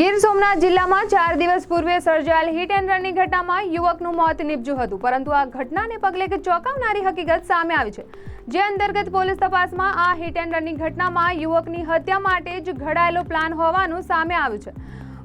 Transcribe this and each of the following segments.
ગીર સોમનાથ જિલ્લામાં ચાર દિવસ પૂર્વે સર્જાયેલ હિટ એન્ડ રનની ઘટનામાં યુવકનું મોત નીપજ્યું હતું. પરંતુ આ ઘટનાને પગલે એક ચોંકાવનારી હકીકત સામે આવી છે. જે અંતર્ગત પોલીસ તપાસમાં આ હિટ એન્ડ રનની ઘટનામાં યુવકની હત્યા માટે જ ઘડાયેલો પ્લાન હોવાનું સામે આવ્યું છે.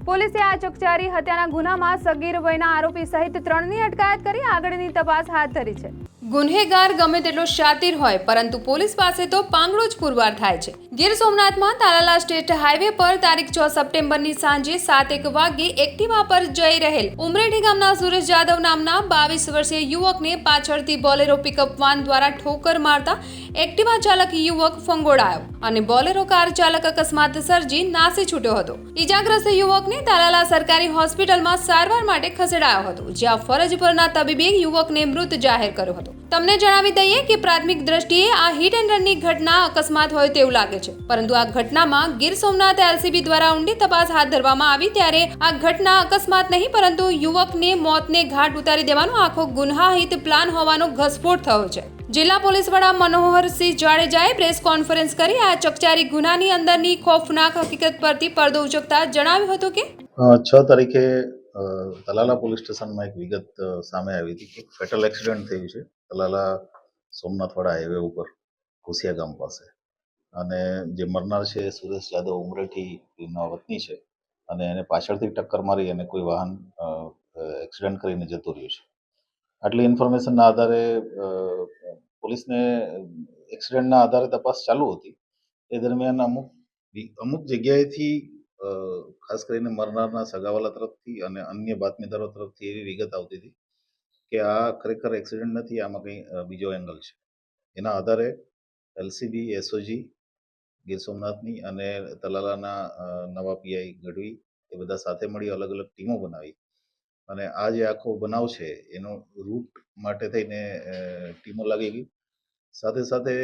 પોલીસે આ ચકચારી હત્યાના ગુનામાં સગીર વયના આરોપી સહિત ત્રણની અટકાયત કરી આગળની તપાસ હાથ ધરી છે. ગુન્હેગાર ગમે તેટલો શાતિર હોય, પરંતુ પોલીસ પાસે તો પાંગડો જ પુરવાર થાય છે. ગીર સોમનાથમાં તાલાલા સ્ટેટ હાઈવે પર તારીખ છ સપ્ટેમ્બરની સાંજે સાત એક વાગ્યે એક્ટિવા પર જઈ રહેલ ઉમરેઠી ગામના સુરેશ જાદવ નામના બાવીસ વર્ષીય યુવકને પાછળથી બોલેરો પિકઅપ વાન દ્વારા ઠોકર મારતા એક્ટિવા ચાલક યુવક ફંગોળાયો અને બોલેરો કાર ચાલક અકસ્માત સર્જી નાસી છૂટ્યો હતો. ઈજાગ્રસ્ત યુવકને તાલાલા સરકારી હોસ્પિટલમાં સારવાર માટે ખસેડાયો હતો, જ્યાં ફરજ પરના તબીબે યુવકને મૃત જાહેર કર્યો હતો. તમને જણાવી દઈએ કે પ્રાથમિક દ્રષ્ટિએ આ હિટ એન્ડ રનની ઘટના અકસ્માત હોય તેવું લાગે છે. પરંતુ આ ઘટનામાં ગીર સોમનાથ એલસીબી દ્વારા ઊંડી તપાસ હાથ ધરવામાં આવી ત્યારે આ ઘટના અકસ્માત નહીં, પરંતુ યુવકને મોતને ઘાટ ઉતારી દેવાનો આખો ગુન્હાહિત પ્લાન હોવાનો ઘસફોટ થયો છે. જિલ્લા પોલીસ વડા મનોહરસિંહ જાડેજાએ પ્રેસ કોન્ફરન્સ કરી આ ચકચારી ગુનાની અંદરની ખોફનાક હકીકત પરથી પડદો ઉચકતા જણાવ્યું હતું કે છ તારીખે તલાલા પોલીસ સ્ટેશનમાં એક વિગત સામે આવી હતી કે ફેટલ એક્સિડન્ટ થયું છે. તલાલા સોમનાથવાડા હાઈવે ઉપર કુસિયા ગામ પાસે. અને જે મરનાર છે સુરેશ જાદવ ઉમરેઠીના વતની છે. અને એને પાછળથી ટક્કર મારી અને કોઈ વાહન એક્સિડન્ટ કરીને જતું રહ્યું છે. આટલી ઇન્ફોર્મેશનના આધારે પોલીસને એક્સિડન્ટના આધારે તપાસ ચાલુ હતી. એ દરમિયાન અમુક અમુક જગ્યાએથી ખાસ કરીને મરનારના સગાવાલા તરફથી અને અન્ય બાતમીદારો તરફથી એવી વિગત આવતી હતી કે આ ખરેખર એક્સિડન્ટ નથી, આમાં કંઈ બીજો એંગલ છે. એના આધારે એલસીબી એસઓજી ગીર સોમનાથની અને તલાલાના નવા પીઆઈ ગઢવી એ બધા સાથે મળી અલગ અલગ ટીમો બનાવી. અને આ જે આખો બનાવ છે, એનો રૂટ માટે થઈને ટીમો લાગી ગઈ. સાથે સાથે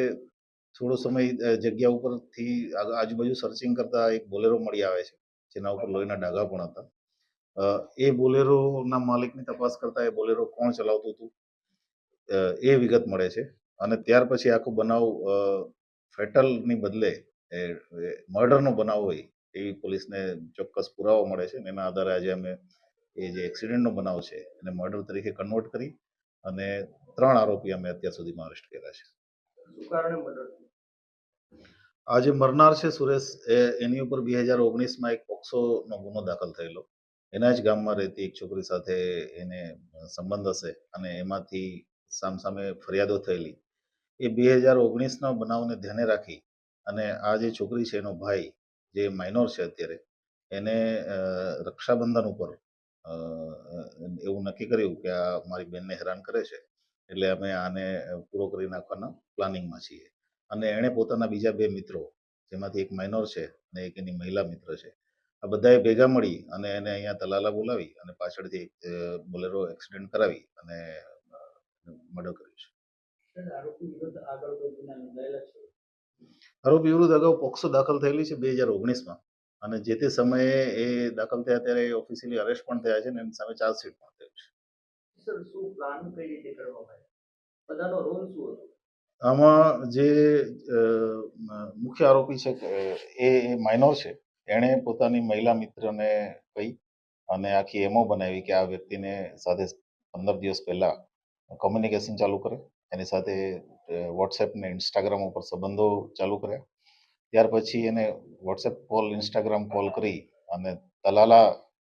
થોડો સમય જગ્યા ઉપરથી આજુબાજુ સર્ચિંગ કરતા એક બોલેરો મળી આવે છે, જેના ઉપર લોહીના ડાઘા પણ હતા. એ બોલેરોના માલિકની તપાસ કરતા એ બોલેરો કોણ ચલાવતું હતું? એ વિગત મળે છે. અને ત્યાર પછી આખો બનાવ ફેટલની બદલે મર્ડરનો બનાવ હોય એવી પોલીસને ચોક્કસ પુરાવો મળે છે. અને એના આધારે આજે અમે એ જે એક્સિડન્ટનો બનાવ છે એને મર્ડર તરીકે કન્વર્ટ કરી અને ત્રણ આરોપી અમે અત્યાર સુધીમાં અરેસ્ટ કર્યા છે. આજે મરનાર છે સુરેશ. એ એની ઉપર બે હજાર ઓગણીસમાં એક પોક્સોનો ગુનો દાખલ થયેલો. એના જ ગામમાં રહેતી એક છોકરી સાથે એને સંબંધ હશે અને એમાંથી સામસામે ફરિયાદો થયેલી. એ બે હજાર ઓગણીસના બનાવને ધ્યાને રાખી અને આ જે છોકરી છે એનો ભાઈ, જે માઇનોર છે અત્યારે, એને રક્ષાબંધન ઉપર એવું નક્કી કર્યું કે આ મારી બેનને હેરાન કરે છે, એટલે અમે આને પૂરો કરી નાખવાના પ્લાનિંગમાં છીએ. અને એણે પોતાના બીજા બે મિત્રો, જેમાંથી એક માઇનોર છે અને એક એની મહિલા મિત્ર છે આ બધાએ ભેગા મળી અને એને અહીંયા તલાલા બોલાવી અને પાછળથી બોલેરો એક્સિડન્ટ કરાવી અને મર્ડર કર્યું છે. આરોપી વિરુદ્ધ અગાઉ પોક્સો દાખલ થયેલી છે બે હજાર ઓગણીસમાં અને જે તે સમયે એ દાખલ થયા ત્યારે એ ઓફિશિયલી અરેસ્ટ પણ થયા છે અને એની સામે ચાર્જશીટ પણ થયું છે. સર શું પ્લાન કઈ રીતે કરવામાં આવ્યો? બધાનો રોલ શું હતો? આમાં જે મુખ્ય આરોપી છે એ માઇનોર છે. એણે પોતાની મહિલા મિત્રને કહી અને આખી એમો બનાવી કે આ વ્યક્તિને સાથે પંદર દિવસ પહેલા કોમ્યુનિકેશન ચાલુ કરે. એની સાથે વોટ્સએપ ને ઇન્સ્ટાગ્રામ ઉપર સંબંધો ચાલુ કર્યા. ત્યાર પછી એને વોટ્સએપ કોલ ઇન્સ્ટાગ્રામ કોલ કરી અને તલાલા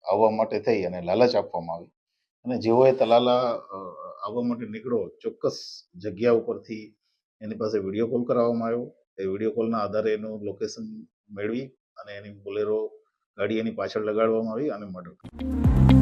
આવવા માટે થઈ અને લાલચ આપવામાં આવી. અને જેઓએ તલાલા આવવા માટે નીકળો, ચોક્કસ જગ્યા ઉપરથી એની પાસે વીડિયો કોલ કરાવવામાં આવ્યો. એ વીડિયો કોલના આધારે એનું લોકેશન મેળવી અને એની બોલેરો ગાડી એની પાછળ લગાડવામાં આવી અને મર્ડર